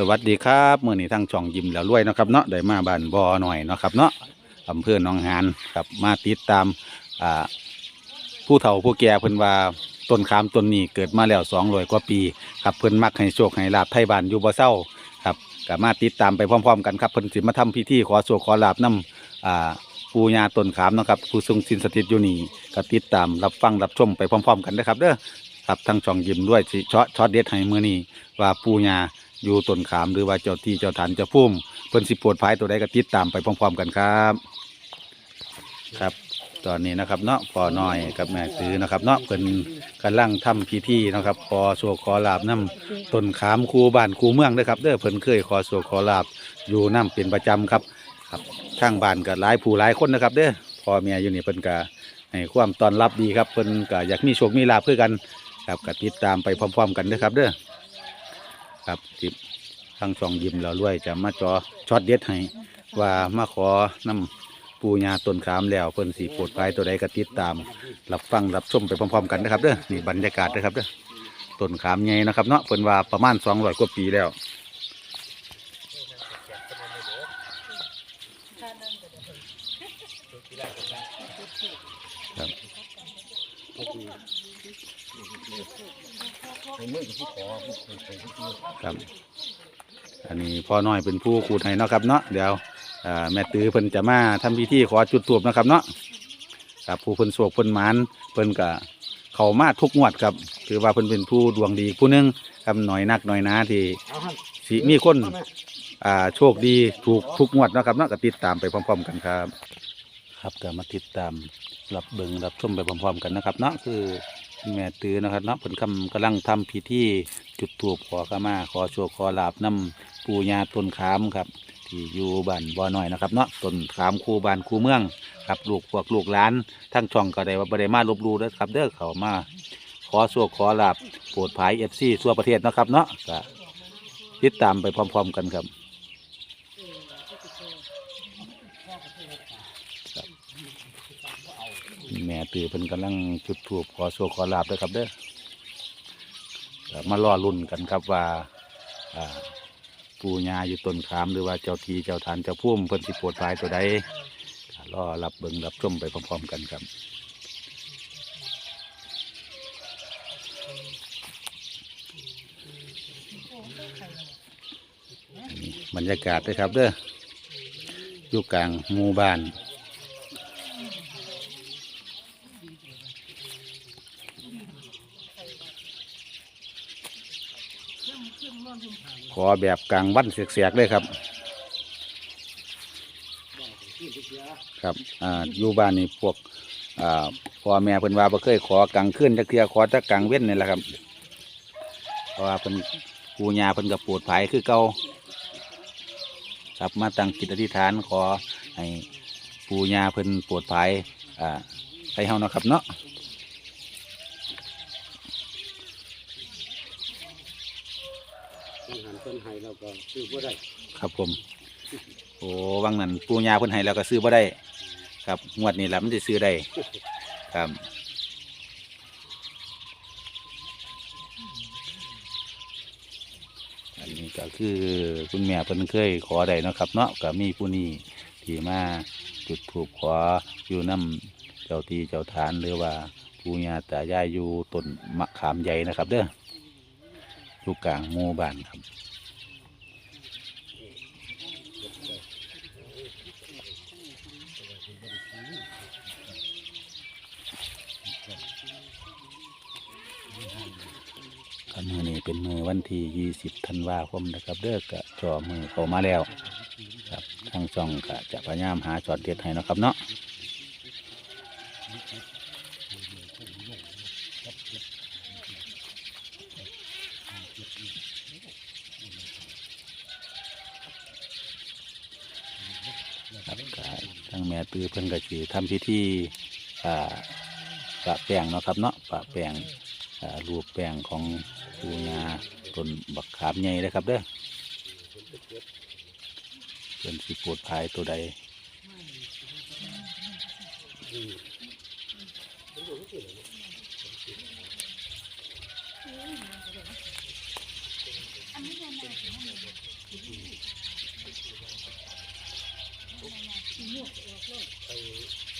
สวัสดีครับมื่อนี้ทั้งช่องยิ้มแล้วรวยเนาะครับเนาะได้มาบ้านบอหน่อยเนาะครับเนาะอำเภอหนองหานครับมาติดตามอ่าผู้เฒ่าผู้แก่เพิ่นว่าต้นขามต้นนี้เกิดมาแล้วสองร้อยกว่าปีครับเพิ่นมักให้โชคให้ลาบไทยบ้านอยู่บ่เศร้าครับก็มาติดตามไปพร้อมๆกันครับเพิ่นสิมาทำพิธีขอโชคขอลาบนํอ่าปูญาต้นขามเนาะครับผู้ทรงสินสถิตอยู่นี่ก็ติดตามรับฟังรับชมไปพร้อม ๆ กันนะครับเด้อครับทั้งช่องยิ้มด้วยสิช็อตช็อตเด็ดให้มื้อนี้ว่าปูญา อยู่ต้นขามหรือว่าเจ้าที่เจ้าฐานเจ้าพุ่มเพิ่นสิปวดภายตัวใดก็ติดตามไปพร้อมๆกันครับ ครับ ตอนนี้นะครับเนาะพอน้อยกับแม่ตื้อนะครับ เนาะเพิ่นกำลังทำพิธีนะครับขอโชคขอลาบน้ำต้นขามคูบ้านคูเมืองเด้อครับเด้อเพิ่นเคยขอโชคขอลาบอยู่น้ำเป็นประจำครับ ครับทางบ้านก็หลายผู้หลายคนนะครับ เด้อพ่อแม่อยู่นี่เพิ่นก็ให้ความต้อนรับดีครับเพิ่นก็อยากมีโชคมีลาบเพื่อกัน ครับก็ติดตามไปพร้อม ๆ กันเด้อครับ เด้อ ครับที่ทางช่องยิ้มเราด้วยจะมาจอช็อตเด็ดให้ว่ามาขอนำปูญาต้นขามแล้วเพิ่นสีปรดภายตัวใดก็ติดตามรับฟังรับชมไปพร้อมๆกันนะครับเด้อนี่บรรยากาศนะครับเด้อต้นขามใหญ่นะครับเนาะเพิ่นว่าประมาณสองร้อยกว่าปีแล้วครับ ครับ อันนี้พ่อน้อยเป็นผู้ขูดให้เนาะครับเนาะเดี๋ยวแม่ตื้อเพิ่นจะมาทำพิธีขอจุดทูบนะครับเนาะครับผู้เพิ่นโศกเพิ่นหมานเพิ่นก็เข้ามาทุกงวดครับถือว่าเพิ่นเป็นผู้ดวงดีผู้หนึงครับหน่อยนักหน่อยนาที่สิมีคนอ่าโชคดีถูกทุกงวดนะครับเนาะก็ติดตามไปพร้อม ๆ กันครับ ครับก็มาติดตามรับเบิงรับชมไปพร้อมๆกันนะครับเนาะคือ แม่ตือนะครับเนาะเพิ่นกำกำลังทำพิธีจุดธูปขอขมาขอโชคขอลาบนํปูญาต้นขามครับ ที่อยู่บ้านบ่อน้อยนะครับเนาะต้นขามคูบ้านคูเมืองครับลูกพวกลูกหลานทั้งช่องก็ได้ว่าบ่ได้มาลบลู่เด้อครับ เด้อเขามา ขอโชคขอลาบโปรดภายเอฟซีทั่วประเทศนะครับเนาะก็ติดตามไปพร้อม ๆ กันครับ แม่ตือเพิ่นกำลังจุดถูปขอโชคขอลาบด้วยครับเด้อมารอรุ่นกันครับว่าปูญาอยู่ต้นขามหรือว่าเจ้าทีเจ้าทานเจ้าพุ่มเพิ่นสิปวดปลายตัวใดก็รอรับเบิงรับชมไปพร้อมๆกันครับบรรยากาศด้วยครับเด้ออยู่กลางหมู่บ้าน ขอแบบกลางวันเสียกๆเลยครับ ครับอ่าอยู่บ้านนี่พวกอ่าพ่อแม่เพิ่นว่าบ่เคยขอกลางคืนจักเทื่อขอต่กลางเว้นนี่แหละครับเพราะว่าเพิ่นปูญาเพิ่นก็ปวดภายคือเก่าครับมาตั้งจิตอธิษฐานขอให้ปูญาเพิ่นปวดภายอ่าให้เฮาเนาะครับเนาะ อาหารต้นไห้เราก็ซื้อบ่ได้ครับผม โอ้วังนั้นปูญาเพิ่นให้แล้วก็ซื้อบ่ได้ ครับงวดนี้แหละมันจะซื้อได้ ครับ อันนี้ก็คือคุณแม่เพิ่นเคยขอได้เนาะครับ เนาะก็มีผู้นี้ที่มาจุดถูกขออยู่น้ำเจ้าที่เจ้าฐานหรือว่าปูยาตายายอยู่ต้นมะขามใหญ่นะครับ เด้อ อยู่กลางหมู่บ้านครับครับมือนี้เป็นมือวันที่ 20 ธันวาคมนะครับ เด้อกะจอมือเข้ามาแล้ว ครับทางช่องกะจะพยายามหาจอดเด็ดให้นะครับเนาะ กะทางแม่ตือเพิ่นก็สิทำพิธีอ่าปะแป้งเนาะครับเนาะปะแป้งอ่ารูปแป้งของปูงาต้นบักขามใหญ่เลยครับเด้อเป็นสิปวดภายตัวใดอันนี้ยังไง ไป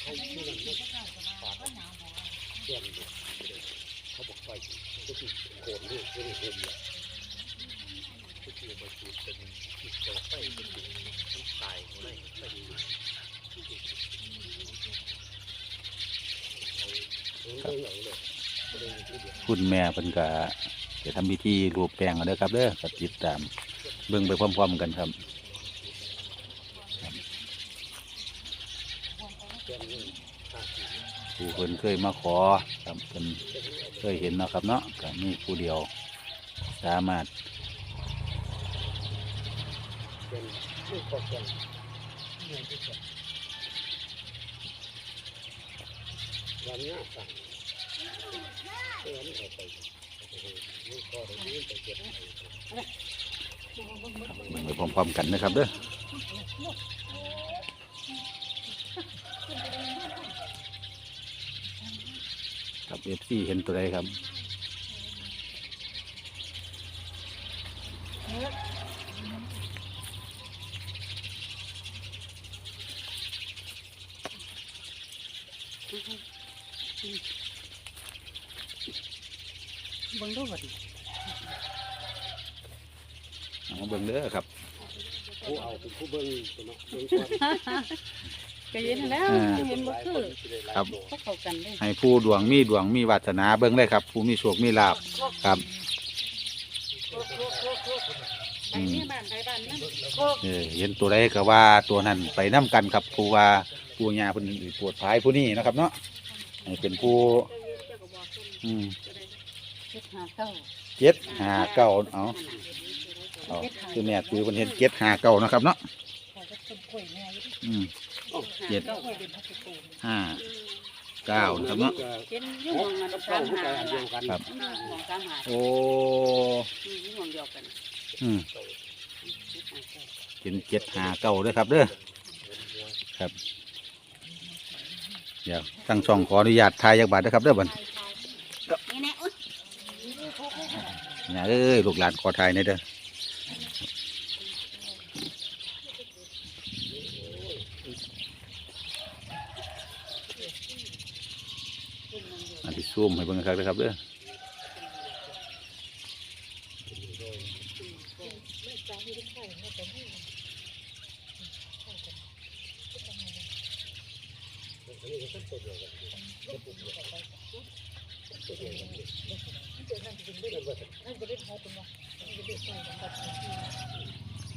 เขาที่นั่นไม่ฝาดเพื่อนเขาบอกไปก็คือโกนลูกก็เลยโกนเลยก็คือไปจูดเป็นจิตต่อไปเป็นมันตายอะไรไปอยู่คุณแม่เพิ่นก็จะทำพิธีรูปแป้งกันเด้อครับเด้อติดตาม เบิ่งไปพร้อม ๆ กันครับ เรื่องนี้ห้าสิบ ผู้เพิ่นเคยมาขอครับเพิ่นเคยเห็นนะครับเนาะก็มีผู้เดียวสามารถเป็นลูกครอบครัวเงินที่สุดวันนี้สั่งเพื่อนออกไปลูกพ่อได้ยินไปเก็บไว้เบิ่งไปพร้อมๆกันนะครับเด้อครับ เอฟซีเห็นตัวใดครับบิ่งดูบ่ดิเอาเบิ่งเด้อครับผู้เอาเป็นผู้เบิ่งตัวเนาะเบิ่งก่อน ก็เห็นแล้วอ่า เห็นบ่คือครับ พวกเขากันเลยให้ผู้ดวงมีดวงมีวาสนาเบิ่งเลยครับ ผู้มีโชคมีลาภครับ ไปนี่บ้านไปบ้านนั่นเออเห็นตัวใดก็ว่าตัวนั้นไปน้กันครับผู้ว่าผู้ญาเพิ่นปวดภายผู้นี้นะครับ เนาะให้เป็นผู้อืมเจ็ดหาเก้าเจ็ดห้าเก้าเอาเอาคือแม่ตือเพิ่นเห็นเจ็ดห้าเก้านะครับ เนาะอืมเจ็ดก้าเป็น พัสดุห้าเก้านะครับเนาะ เห็นอยุ่งของมันกับสาเก้ามผู้หาใจอันเดียวกันครับของสามหาโอ้ยุ่งของเดียวกันอืมเป็นเจ็ดห้าเก้าด้วยครับเด้อครับ เดี๋ยวตั้งช่องขออนุญาตทายยักบาทนะครับเด้อบัดนี่แน่อุ๊ยเนี่ยเอ้ยลูกหลานขอทายหนี่อยเด้ออันที่ ซูมให้เบิ่งนครับเด้อครับเด้อ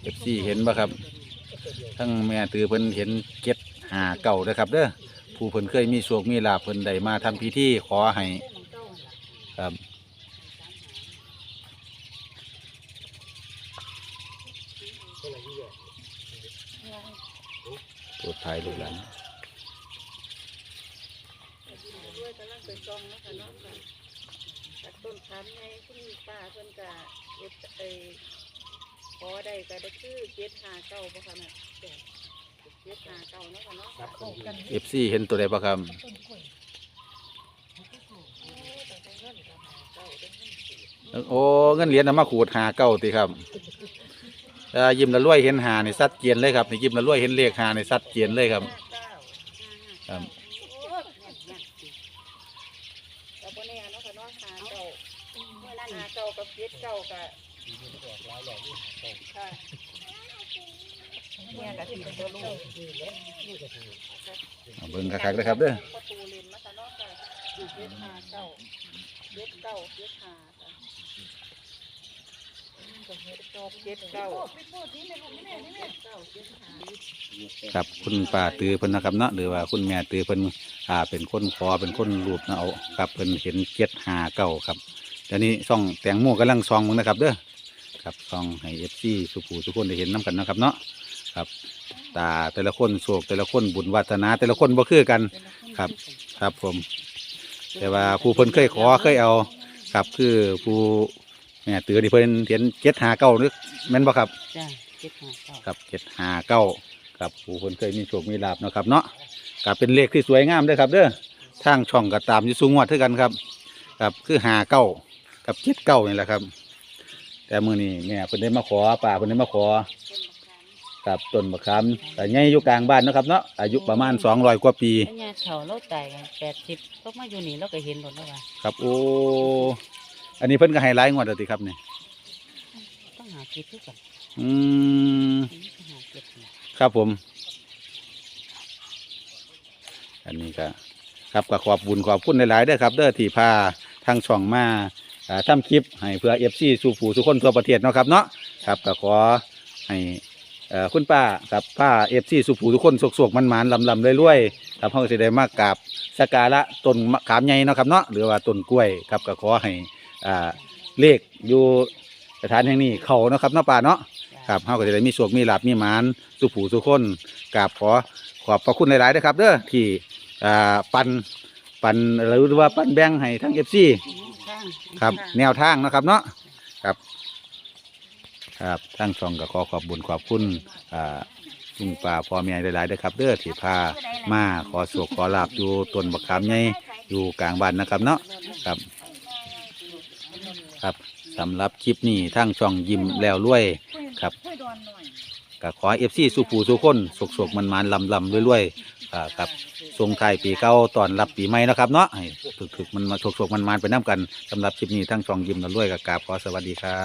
เอฟซีเห็นบ่ครับ ทั้งแม่ตือเพิ่นเห็นเก็ดหาเก่าเด้อครับเด้อ ผู้เพิ่นเคยมีโชคมีลาภเพิ่นได้มาทำพิธีขอให้ครับ ตัวท้ายลูกหลานด้วยกำลังไปซองแล้วค่ะเนาะค่ะจากต้นคันให้คุณป้าเพิ่นก็เอ็ดไอขอได้ก็ได้คือเจ็ดหาเก้าบ่ค่ะแม่ เจ็ดหาเก้าเนาะค่ะเนาะครับผมอยู่เอฟซีเห็นตัวใดบ่ครับโอ้เงินเหรียญนำมาขูดหาเก้าติครับเอ่อยิ้มละรวยเห็นหาในสัดเจียนเลยครับนี่ยิ้มละรวยเห็นเลขหาในสัดเจียนเลยครับ ครับกับปเนี่ยเนาะค่ะเนาะหาเก่าเมื่อนั้นหาเก่ากับเจ็ดเก่ากับ ค่ะ เนี่ยกับที่ตัวลูกเอาเบิ่งคักๆเลยครับเด้อประตูเลนมาค่ะเนาะค่ะเจ็ดหาเก่าเจ็ดเก่าเจ็ดหาค่ะเจ็ดเก่าเจ็ดเก่าครับคุณป้าตือเพิ่นนะครับเนาะหรือว่าคุณแม่ตือเพิ่นอ่าเป็นคนขอเป็นคนรูปเนาะเอาครับเพิ่นเห็นเจ็ดหาเก้าครับเดี๋ยวนี้ซ่องแตงโมกำลังซองมึงนะครับเด้อครับซองให้เอฟซีสุภูทุกคนได้เห็นน้กันนะครับเนาะ ครับตาแต่ละคนโศกแต่ละคนบุญวัฒนา แต่ละคนบ่คือกัน ครับ ครับผม แต่ว่าผู้เพิ่นเคยขอเคยเอา ครับคือผู้แม่ตือที่เพิ่นเห็นเจ็ดหาเก้านึกแม่นบ่ครับ จ้าเจ็ดหาเก่าครับเจ็ดหาเก้าครับผู้คนเคยมีโชคมีลาบเนาะครับเนาะก็เป็นเลขที่สวยงามเด้อครับเด้อทางช่องก็ตามอยู่สูงวัดเท่ากันครับครับคือหาเก้ากับเจ็ดเก้านี่แหละครับ แต่มื้อนี้แม่เพิ่นได้มาขอป้าเพิ่นได้มาขอ ต้นมะขามกับต้นมะขามแต่ใหญ่อยู่กลางบ้านเนาะครับเนาะอายุประมาณ200กว่าปีไอ้เนี่ยเฒ่าเราตายกันแปดสิบก็มาอยู่นี่เราก็เห็นหมดแล้วว่าครับโอ้อันนี้เพิ่นก็ให้หลายงวดแล้วติครับนี่ต้องหาคิดทุกกันอืมอันนี้ต้องหาเก็บเนี่ยครับผม อันนี้ก็ครับก็ขอบบุญขอบคุณหลายๆเด้อครับ เด้อที่พาทางช่องมาอ่าทำคลิปให้เพื่อเอฟซีสู่ผู้สุคนทั่วประเทศเนาะครับเนาะครับก็ขอให้ เอ่อคุณป้ากับป้าเอฟซีสู่ผู้ทุกคนสกๆมันๆลำๆรวยๆครับเฮาสิได้มากราบสักการะต้นมะขามใหญ่เนาะครับเนาะหรือว่าต้นกล้วยครับก็ขอให้อ่าเลขอยู่สถานแห่งนี้เข้าเนาะครับเนาะป้าเนาะครับเฮาก็จะได้มีโชคมีลาภมีหมานสุผู้สุคนกราบขอขอบพระคุณหลายๆเด้อครับ เด้อที่อ่าปันปันหรือว่าปันแบ่งให้ทั้ง FC ข้างครับแนวทางเนาะครับเนาะครับ ครับทั้งช่องก็ขอขอบบุญขอบคุณอ่าลุงป่าพ่อแม่หลายๆเด้อครับ เด้อที่พามาขอโชคขอลาบอยู่ต้นบักขามใหญ่อยู่กลางบ้านนะครับเนาะครับครับสำหรับคลิปนี้ทั้งช่องยิ้มแล้วรวยครับก็ขอเอฟซีสุผูสุคนสุกสุกมันมันลำลำรวยๆอ่าครับส่งไทยปีเก่าตอนรับปีใหม่นะครับเนาะให้ถึกมันมาสุกสุกมันมันไปน้ำกันสำหรับคลิปนี้ทั้งช่องยิ้มแล้วรวยกับกาบขอสวัสดีครับ